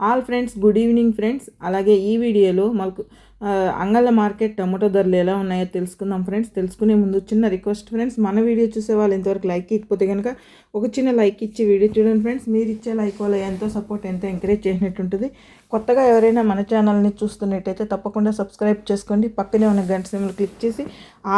All friends good evening friends. అలాగే ఈ వీడియోలో మనకు అంగళ్ళ మార్కెట్ టమాటో ధరలు ఎలా ఉన్నాయో తెలుసుకుందాం ఫ్రెండ్స్. తెలుసుకునే ముందు చిన్న రిక్వెస్ట్ ఫ్రెండ్స్ మన వీడియో చూసే వాళ్ళు ఇంతవరకు లైక్ ఇకపోతే కనుక ఒక చిన్న లైక్ ఇచ్చి వీడియో చూడండి ఫ్రెండ్స్. మీరు ఇచ్చే లైక్ వల్ల ఎంతో సపోర్ట్ ఎంతో ఎంకరేజ్ చేసినట్టు ఉంటుంది. కొత్తగా ఎవరైనా మన ఛానల్ని చూస్తున్నట్టయితే తప్పకుండా సబ్స్క్రైబ్ చేసుకోండి. పక్కనే ఉన్న గంట సింబల్ క్లిక్ చేసి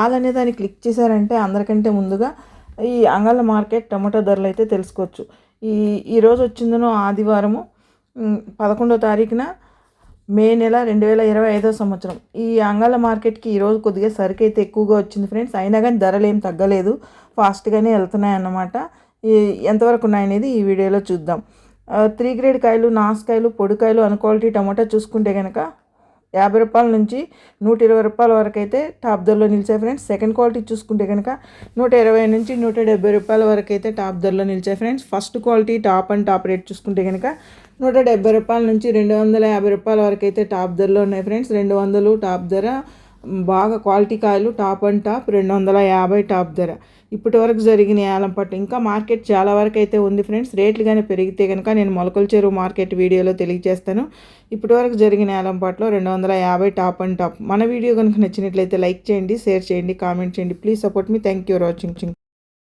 ఆల్ అనే దాన్ని క్లిక్ చేశారంటే అందరికంటే ముందుగా ఈ అంగళ్ళ మార్కెట్ టమాటో ధరలు అయితే తెలుసుకోవచ్చు. ఈ ఈరోజు వచ్చిందనో ఆదివారము పదకొండో తారీఖున మే నెల రెండు వేల ఇరవై ఐదో సంవత్సరం. ఈ అంగాల మార్కెట్కి ఈరోజు కొద్దిగా సరుకు అయితే ఎక్కువగా వచ్చింది ఫ్రెండ్స్. అయినా కానీ ధరలు ఏం తగ్గలేదు. ఫాస్ట్గానే వెళ్తున్నాయి అన్నమాట. ఈ ఎంతవరకు ఉన్నాయనేది ఈ వీడియోలో చూద్దాం. త్రీ గ్రేడ్ కాయలు నాసుకాయలు పొడికాయలు అన్ క్వాలిటీ టమాటా చూసుకుంటే కనుక యాభై రూపాయల నుంచి నూట ఇరవై రూపాయల వరకు అయితే టాప్ ధరలో నిలిచాయి ఫ్రెండ్స్. సెకండ్ క్వాలిటీ చూసుకుంటే కనుక నూట ఇరవై నుంచి నూట డెబ్బై రూపాయల వరకు అయితే టాప్ ధరలో నిలిచాయి friends. First quality top and top rate చూసుకుంటే కనుక నూట డెబ్బై రూపాయల నుంచి రెండు వందల యాభై రూపాయల వరకు అయితే టాప్ ధరలో ఉన్నాయి ఫ్రెండ్స్. రెండు వందలు టాప్ ధర బాగా క్వాలిటీ కాయలు టాప్ అండ్ టాప్ రెండు వందల యాభై టాప్ ధర. ఇప్పటి వరకు జరిగిన ఏలం పట్టు ఇంకా మార్కెట్ చాలా వరకు అయితే ఉంది ఫ్రెండ్స్. రేట్లు కానీ పెరిగితే కనుక నేను మొలకల చెరువు మార్కెట్ వీడియోలో తెలియజేస్తాను. ఇప్పటి వరకు జరిగిన ఏలం పట్టులో రెండు వందల యాభై టాప్ అండ్ టాప్. మన వీడియో కనుక నచ్చినట్లయితే లైక్ చేయండి షేర్ చేయండి కామెంట్ చేయండి. Please support me. Thank you watching.